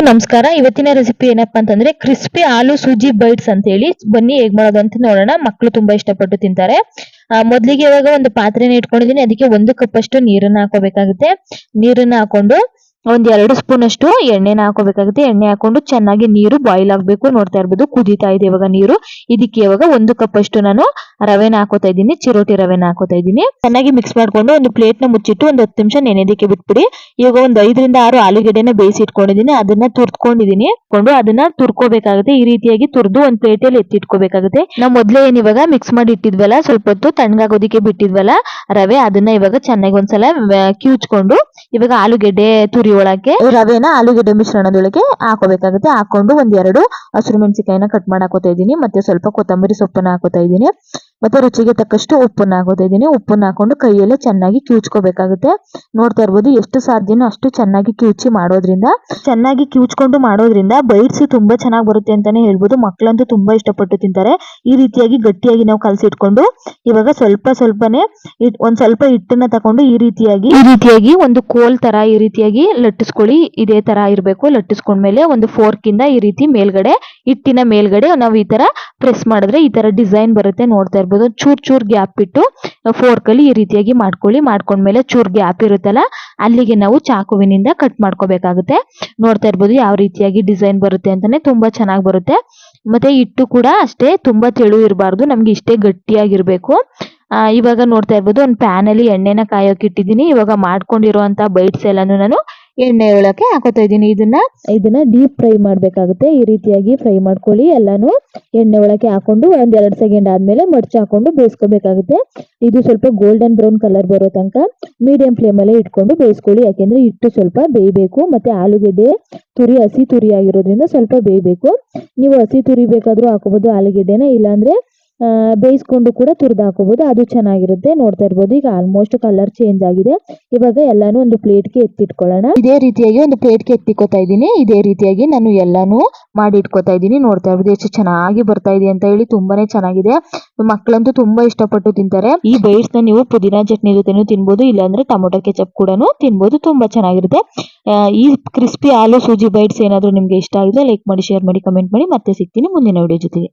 ಎಲ್ರಿಗೂ ನಮಸ್ಕಾರ. ಇವತ್ತಿನ ರೆಸಿಪಿ ಏನಪ್ಪಾ ಅಂತಂದ್ರೆ ಕ್ರಿಸ್ಪಿ ಆಲೂ ಸೂಜಿ ಬೈಟ್ಸ್ ಅಂತ ಹೇಳಿ ಬನ್ನಿ ಹೇಗ್ ಮಾಡೋದು ಅಂತ ನೋಡೋಣ. ಮಕ್ಕಳು ತುಂಬಾ ಇಷ್ಟಪಟ್ಟು ತಿಂತಾರೆ. ಮೊದ್ಲಿಗೆ ಇವಾಗ ಒಂದು ಪಾತ್ರೆನ ಇಟ್ಕೊಂಡಿದೀನಿ ಅದಕ್ಕೆ ಒಂದು ಕಪ್ ಅಷ್ಟು ನೀರನ್ನ ಹಾಕೋಬೇಕಾಗುತ್ತೆ. ನೀರನ್ನ ಹಾಕೊಂಡು ಒಂದ್ ಎರಡು ಸ್ಪೂನ್ ಅಷ್ಟು ಎಣ್ಣೆನ ಹಾಕೋಬೇಕಾಗುತ್ತೆ. ಎಣ್ಣೆ ಹಾಕೊಂಡು ಚೆನ್ನಾಗಿ ನೀರು ಬಾಯ್ಲ್ ಆಗ್ಬೇಕು. ನೋಡ್ತಾ ಇರ್ಬೋದು ಕುದೀತಾ ಇದೆ ಇವಾಗ ನೀರು. ಇದಕ್ಕೆ ಇವಾಗ ಒಂದು ಕಪ್ ಅಷ್ಟು ನಾನು ರವೆನ ಹಾಕೋತಾ ಇದ್ದೀನಿ. ಚಿರೋಟಿ ರವೆನ ಹಾಕೋತಾ ಇದ್ದೀನಿ. ಚೆನ್ನಾಗಿ ಮಿಕ್ಸ್ ಮಾಡ್ಕೊಂಡು ಒಂದು ಪ್ಲೇಟ್ನ ಮುಚ್ಚಿಟ್ಟು ಒಂದು ಹತ್ತು ನಿಮಿಷ ನೆನೆದಕ್ಕೆ ಬಿಟ್ಬಿಡಿ. ಇವಾಗ ಒಂದ್ ಐದರಿಂದ ಆರು ಆಲೂಗೆಡ್ಡೆನ ಬೇಯಿಸಿ ಇಟ್ಕೊಂಡಿದ್ದೀನಿ. ಅದನ್ನ ತುರ್ದ್ಕೊಂಡಿದೀನಿ ಕೊಂಡು ಅದನ್ನ ತುರ್ಕೋಬೇಕಾಗುತ್ತೆ. ಈ ರೀತಿಯಾಗಿ ತುರ್ದು ಒಂದ್ ಪ್ಲೇಟ್ ಅಲ್ಲಿ ಎತ್ತಿಟ್ಕೋಬೇಕಾಗುತ್ತೆ ನಾವು ಮೊದ್ಲೇ ಏನ್ ಇವಾಗ ಮಿಕ್ಸ್ ಮಾಡಿ ಇಟ್ಟಿದ್ವಲ್ಲ, ಸ್ವಲ್ಪ ಹೊತ್ತು ತಣ್ಣಗಾಗೋದಿಕ್ಕೆ ಬಿಟ್ಟಿದ್ವಲ್ಲ ರವೆ, ಅದನ್ನ ಇವಾಗ ಚೆನ್ನಾಗಿ ಒಂದ್ಸಲ ಕ್ಯೂಚ್ಕೊಂಡು ಇವಾಗ ಆಲೂಗೆಡ್ಡೆ ತುರಿ ಒಳಕ್ಕೆ ರವೆನ ಆಲೂಗೆಡ್ಡೆ ಮಿಶ್ರಣದೊಳಗೆ ಹಾಕೋಬೇಕಾಗುತ್ತೆ. ಹಾಕೊಂಡು ಒಂದೆರಡು ಹಸಿರು ಮೆಣಸಿಕಾಯಿನ ಕಟ್ ಮಾಡಿ ಹಾಕೋತಾ ಇದ್ದೀನಿ. ಮತ್ತೆ ಸ್ವಲ್ಪ ಕೊತ್ತಂಬರಿ ಸೊಪ್ಪನ್ನ ಹಾಕೋತಾ ಇದ್ದೀನಿ. ಮತ್ತೆ ರುಚಿಗೆ ತಕ್ಕಷ್ಟು ಉಪ್ಪನ್ನ ಹಾಕೋತಾ ಇದ್ದೀನಿ. ಉಪ್ಪನ್ನ ಹಾಕೊಂಡು ಕೈಯಲ್ಲೇ ಚೆನ್ನಾಗಿ ಕಿವುಚ್ಕೋಬೇಕಾಗುತ್ತೆ ನೋಡ್ತಾ ಇರ್ಬೋದು ಎಷ್ಟು ಸಾಧ್ಯನೋ ಅಷ್ಟು ಚೆನ್ನಾಗಿ ಕಿವುಚಿ ಮಾಡೋದ್ರಿಂದ, ಚೆನ್ನಾಗಿ ಕಿವುಚ್ಕೊಂಡು ಮಾಡೋದ್ರಿಂದ ಬೈಟ್ಸ್ ತುಂಬಾ ಚೆನ್ನಾಗಿ ಬರುತ್ತೆ ಅಂತಾನೆ ಹೇಳ್ಬೋದು. ಮಕ್ಕಳಂತೂ ತುಂಬಾ ಇಷ್ಟಪಟ್ಟು ತಿಂತಾರೆ. ಈ ರೀತಿಯಾಗಿ ಗಟ್ಟಿಯಾಗಿ ನಾವು ಕಲಸಿಟ್ಕೊಂಡು ಇವಾಗ ಸ್ವಲ್ಪ ಸ್ವಲ್ಪನೇ ಒಂದ್ ಸ್ವಲ್ಪ ಹಿಟ್ಟನ್ನ ತಕೊಂಡು ಈ ರೀತಿಯಾಗಿ ಈ ರೀತಿಯಾಗಿ ಒಂದು ಕೋಲ್ ತರ ಈ ರೀತಿಯಾಗಿ ಲಟ್ಟಿಸ್ಕೊಳ್ಳಿ, ಇದೇ ತರ ಇರಬೇಕು. ಲಟ್ಟಿಸ್ಕೊಂಡ್ಮೇಲೆ ಒಂದು ಫೋರ್ಕ್ ಇಂದ ಈ ರೀತಿ ಮೇಲ್ಗಡೆ, ಹಿಟ್ಟಿನ ಮೇಲ್ಗಡೆ ನಾವು ಈ ತರ ಪ್ರೆಸ್ ಮಾಡಿದ್ರೆ ಈ ತರ ಡಿಸೈನ್ ಬರುತ್ತೆ ನೋಡ್ತಾ ಇರ್ಬೋದು. ಚೂರ್ ಚೂರ್ ಗ್ಯಾಪ್ ಇಟ್ಟು ಫೋರ್ಕ್ ಅಲ್ಲಿ ಈ ರೀತಿಯಾಗಿ ಮಾಡ್ಕೊಳ್ಳಿ. ಮಾಡ್ಕೊಂಡ್ಮೇಲೆ ಚೂರ್ ಗ್ಯಾಪ್ ಇರುತ್ತಲ್ಲ, ಅಲ್ಲಿಗೆ ನಾವು ಚಾಕುವಿನಿಂದ ಕಟ್ ಮಾಡ್ಕೋಬೇಕಾಗುತ್ತೆ. ನೋಡ್ತಾ ಇರ್ಬೋದು ಯಾವ ರೀತಿಯಾಗಿ ಡಿಸೈನ್ ಬರುತ್ತೆ ಅಂತಾನೆ ತುಂಬಾ ಚೆನ್ನಾಗಿ ಬರುತ್ತೆ. ಮತ್ತೆ ಹಿಟ್ಟು ಕೂಡ ಅಷ್ಟೇ ತುಂಬಾ ತೆಳು ಇರಬಾರ್ದು, ನಮ್ಗೆ ಇಷ್ಟೇ ಗಟ್ಟಿಯಾಗಿರ್ಬೇಕು. ಇವಾಗ ನೋಡ್ತಾ ಇರ್ಬೋದು ಒಂದು ಪ್ಯಾನ್ ಅಲ್ಲಿ ಎಣ್ಣೆನ ಕಾಯೋಕೆ ಇಟ್ಟಿದ್ದೀನಿ. ಇವಾಗ ಮಾಡ್ಕೊಂಡಿರುವಂತ ಬೈಟ್ಸ್ ಎಲ್ಲಾನು ನಾನು ಎಣ್ಣೆ ಒಳಕ್ಕೆ ಹಾಕೋತಾ ಇದ್ದೀನಿ. ಇದನ್ನ ಇದನ್ನ ಡೀಪ್ ಫ್ರೈ ಮಾಡ್ಬೇಕಾಗುತ್ತೆ. ಈ ರೀತಿಯಾಗಿ ಫ್ರೈ ಮಾಡ್ಕೊಳ್ಳಿ. ಎಲ್ಲಾನು ಎಣ್ಣೆ ಒಳಕ್ಕೆ ಹಾಕೊಂಡು ಒಂದ್ ಎರಡ್ ಸೆಕೆಂಡ್ ಆದ್ಮೇಲೆ ಮಡ್ಚಿ ಹಾಕೊಂಡು ಬೇಯಿಸ್ಕೋಬೇಕಾಗುತ್ತೆ. ಇದು ಸ್ವಲ್ಪ ಗೋಲ್ಡನ್ ಬ್ರೌನ್ ಕಲರ್ ಬರೋ ತನಕ ಮೀಡಿಯಂ ಫ್ಲೇಮ್ ಅಲ್ಲೇ ಇಟ್ಕೊಂಡು ಬೇಯಿಸ್ಕೊಳ್ಳಿ. ಯಾಕೆಂದ್ರೆ ಹಿಟ್ಟು ಸ್ವಲ್ಪ ಬೇಯಬೇಕು. ಮತ್ತೆ ಆಲೂಗೆಡ್ಡೆ ತುರಿ, ಹಸಿ ತುರಿ ಆಗಿರೋದ್ರಿಂದ ಸ್ವಲ್ಪ ಬೇಯಬೇಕು. ನೀವು ಹಸಿ ತುರಿ ಬೇಕಾದ್ರೂ ಹಾಕೋಬಹುದು ಆಲೂಗೆಡ್ಡೆನ ಇಲ್ಲಾಂದ್ರೆ ಬೇಯಿಸ್ಕೊಂಡು ಕೂಡ ತುರಿದು ಹಾಕೋಬಹುದು ಅದು ಚೆನ್ನಾಗಿರುತ್ತೆ. ನೋಡ್ತಾ ಇರಬಹುದು ಈಗ ಆಲ್ಮೋಸ್ಟ್ ಕಲರ್ ಚೇಂಜ್ ಆಗಿದೆ. ಇವಾಗ ಎಲ್ಲಾನು ಒಂದು ಪ್ಲೇಟ್ಗೆ ಎತ್ತಿಟ್ಕೊಳ್ಳೋಣ. ಇದೇ ರೀತಿಯಾಗಿ ಒಂದು ಪ್ಲೇಟ್ಗೆ ಎತ್ತಿಕೋತಾ ಇದ್ದೀನಿ. ಇದೇ ರೀತಿಯಾಗಿ ನಾನು ಎಲ್ಲಾನು ಮಾಡಿ ಇಟ್ಕೋತಾ ಇದ್ದೀನಿ. ನೋಡ್ತಾ ಇರ್ಬೋದು, ಎಷ್ಟು ಚೆನ್ನಾಗಿ ಬರ್ತಾ ಇದೆ ಅಂತ ಹೇಳಿ ತುಂಬಾನೇ ಚೆನ್ನಾಗಿದೆ. ಮಕ್ಕಳಂತೂ ತುಂಬಾ ಇಷ್ಟಪಟ್ಟು ತಿಂತಾರೆ. ಈ ಬೈಟ್ಸ್ನ ನೀವು ಪುದೀನಾ ಚಟ್ನಿ ಜೊತೆನೂ ತಿನ್ಬೋದು. ಇಲ್ಲಾಂದ್ರೆ ಟೊಮೊಟೊ ಕೆಚಪ್ ಕೂಡ ತಿನ್ಬೋದು. ತುಂಬಾ ಚೆನ್ನಾಗಿರುತ್ತೆ. ಈ ಕ್ರಿಸ್ಪಿ ಆಲೂ ಸೂಜಿ ಬೈಟ್ಸ್ ಏನಾದ್ರು ನಿಮ್ಗೆ ಇಷ್ಟ ಆಗಿದೆ ಲೈಕ್ ಮಾಡಿ ಶೇರ್ ಮಾಡಿ ಕಮೆಂಟ್ ಮಾಡಿ. ಮತ್ತೆ ಸಿಗ್ತೀನಿ ಮುಂದಿನ ವಿಡಿಯೋ ಜೊತೆಗೆ.